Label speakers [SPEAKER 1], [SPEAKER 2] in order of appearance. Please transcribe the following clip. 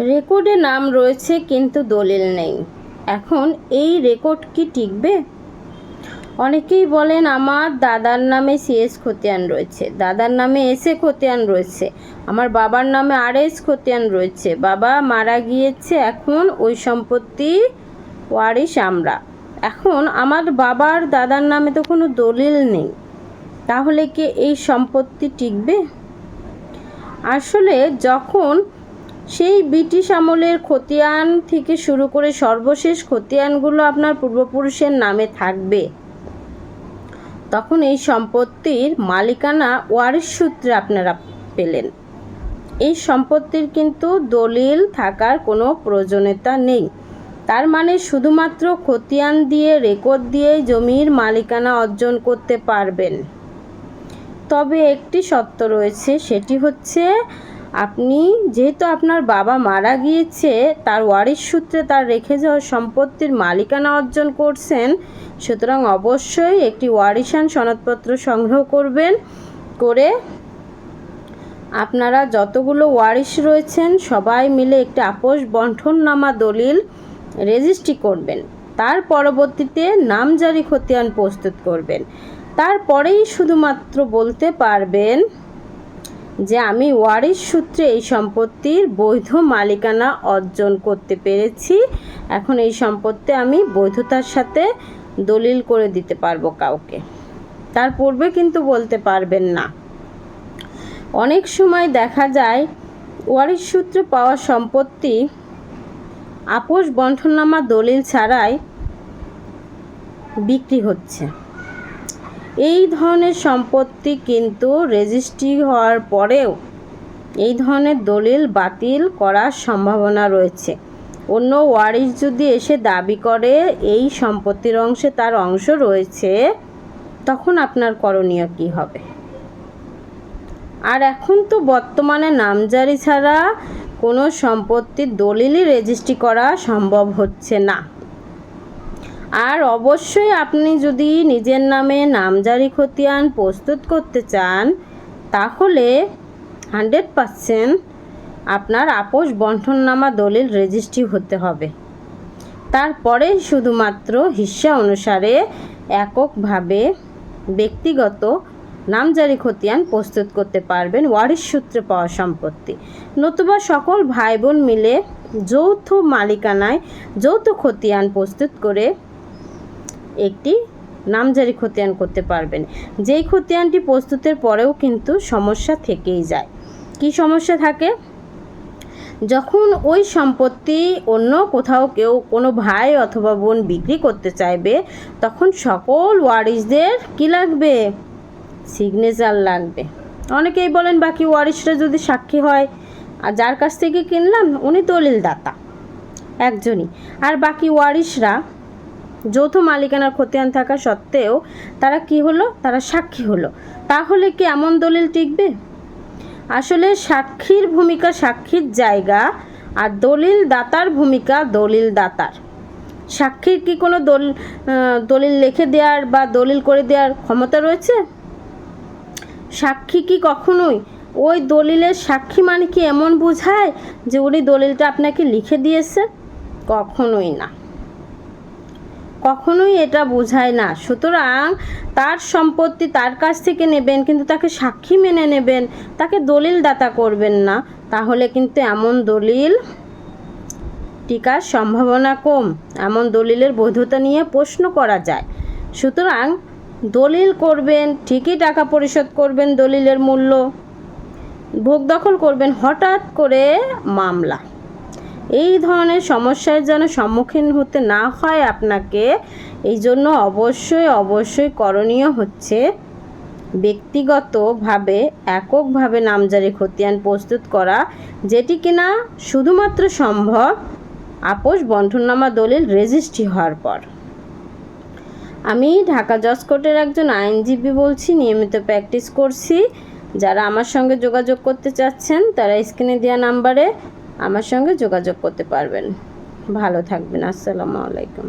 [SPEAKER 1] রেকর্ডে নাম রয়েছে কিন্তু দলিল নেই। এখন এই রেকর্ড কি টিকবে? অনেকেই বলেন আমার দাদার নামে সিএস খতিয়ান রয়েছে, দাদার নামে এস এ খতিয়ান রয়েছে, আমার বাবার নামে আর এস খতিয়ান রয়েছে, বাবা মারা গিয়েছে এখন ওই সম্পত্তি ওয়ারিশ আমরা। এখন আমার বাবার দাদার নামে তো কোনো দলিল নেই, তাহলে কি এই সম্পত্তি টিকবে? আসলে যখন সেই ব্রিটিশ আমলের খতিয়ান থেকে শুরু করে সর্বশেষ খতিয়ানগুলো আপনার পূর্বপুরুষের নামে থাকবে। তখন এই সম্পত্তির মালিকানা ওয়ারিশ সূত্রে আপনারা পেলেন। এই সম্পত্তির কিন্তু দলিল থাকার কোনো প্রয়োজনীয়তা নেই। তার মানে শুধুমাত্র খতিয়ান দিয়ে, রেকর্ড দিয়েই জমির মালিকানা অর্জন করতে পারবেন। তবে একটি সত্য রয়েছে, সেটি হচ্ছে আপনি যেহেতু আপনার বাবা মারা গিয়েছে, তার ওয়ারিশ সূত্রে তার রেখে যাওয়া সম্পত্তির মালিকানা অর্জন করছেন, সুতরাং অবশ্যই একটি ওয়ারিশান সনদপত্র সংগ্রহ করবেন করে আপনারা যতগুলো ওয়ারিশ রয়েছেন, সবাই মিলে একটি আপোষ বন্ঠননামা দলিল রেজিস্ট্রি করবেন। তার পরবর্তীতে নামজারি খতিয়ান প্রস্তুত করবেন। তারপরেই শুধুমাত্র বলতে পারবেন যে আমি ওয়ারিশ সূত্রে এই সম্পত্তির বৈধ মালিকানা অর্জন করতে পেরেছি। এখন এই সম্পত্তি আমি বৈধতার সাথে দলিল করে দিতে পারব কাউকে। তার পূর্বে কিন্তু বলতে পারবেন না। অনেক সময় দেখা যায়, ওয়ারিশ সূত্রে পাওয়া সম্পত্তি আপোষ বন্ঠননামা দলিল ছাড়াই বিক্রি হচ্ছে। এই ধরনের সম্পত্তি কিন্তু রেজিস্ট্রি হওয়ার পরেও এই ধরনের দলিল বাতিল করার সম্ভাবনা রয়েছে। অন্য ওয়ারিশ যদি এসে দাবি করে এই সম্পত্তির অংশে তার অংশ রয়েছে, তখন আপনার করণীয় কী হবে? আর এখন তো বর্তমানে নামজারি ছাড়া কোনো সম্পত্তির দলিলই রেজিস্ট্রি করা সম্ভব হচ্ছে না। আর অবশ্যই আপনি যদি নিজের নামে নামজারি খতিয়ান প্রস্তুত করতে চান, তাহলে হান্ড্রেড পারসেন্ট আপনার আপোষ বন্ঠননামা দলিল রেজিস্ট্রি হতে হবে। তারপরে শুধুমাত্র হিস্সা অনুসারে এককভাবে ব্যক্তিগত নামজারি খতিয়ান প্রস্তুত করতে পারবেন ওয়ারিশ সূত্রে পাওয়া সম্পত্তি। নতুবা সকল ভাই বোন মিলে যৌথ মালিকানায় যৌথ খতিয়ান প্রস্তুত করে একটি নামজারি খতিয়ান করতে পারবেন। যেই খতিয়ানটি প্রস্তুতের পরেও কিন্তু সমস্যা থেকেই যায়। কি সমস্যা থাকে? যখন ওই সম্পত্তি অন্য কোথাও কেউ কোনো ভাই অথবা বোন বিক্রি করতে চাইবে, তখন সকল ওয়ারিশদের কি লাগবে? সিগনেচার লাগবে। অনেকেই বলেন, বাকি ওয়ারিশরা যদি সাক্ষী হয়, আর যার কাছ থেকে কিনলাম, উনি দলিল দাতা একজনই। আর বাকি ওয়ারিশরা যৌথ মালিকানার খতিয়ান থাকা সত্ত্বেও তারা কি হলো? তারা সাক্ষী হলো। তাহলে কি এমন দলিল টিকবে? আসলে সাক্ষীর ভূমিকা সাক্ষীর জায়গা আর দলিল দাতার ভূমিকা দলিল দাতার সাক্ষীর কি কোনো দল দলিল লিখে দেওয়ার বা দলিল করে দেওয়ার ক্ষমতা রয়েছে? সাক্ষী কি কখনোই? ওই দলিলের সাক্ষী মানে কি এমন বোঝায় যে উনি দলিলটা আপনাকে লিখে দিয়েছে? কখনোই না। কখনোই এটা বোঝায় না। সুতরাং তার সম্পত্তি তার কাছ থেকে নেবেন, কিন্তু তাকে সাক্ষী মেনে নেবেন, তাকে দলিল দাতা করবেন না। তাহলে কিন্তু এমন দলিল টিকার সম্ভাবনা কম। এমন দলিলের বৈধতা নিয়ে প্রশ্ন করা যায়। সুতরাং দলিল করবেন, ঠিকই টাকা পরিশোধ করবেন দলিলের মূল্য, ভোগ দখল করবেন হঠাৎ করে মামলা। এই ধরনের সমস্যার যেন সম্মুখীন হতে না হয় আপনাকে, এই জন্য অবশ্যই অবশ্যই করণীয় হচ্ছে ব্যক্তিগতভাবে, এককভাবে নামজারি খতিয়ান প্রস্তুত করা, যেটি কিনা শুধুমাত্র সম্ভব আপোষ বন্ঠননামা দলিল রেজিস্ট্রি হওয়ার পর। আমি ঢাকা জজ কোর্টের একজন আইনজীবী বলছি, নিয়মিত প্র্যাকটিস করছি। যারা আমার সঙ্গে যোগাযোগ করতে চাচ্ছেন, তারা স্ক্রিনে দেওয়া নাম্বারে আমার সঙ্গে যোগাযোগ করতে পারবেন। ভালো থাকবেন। আসসালামু আলাইকুম।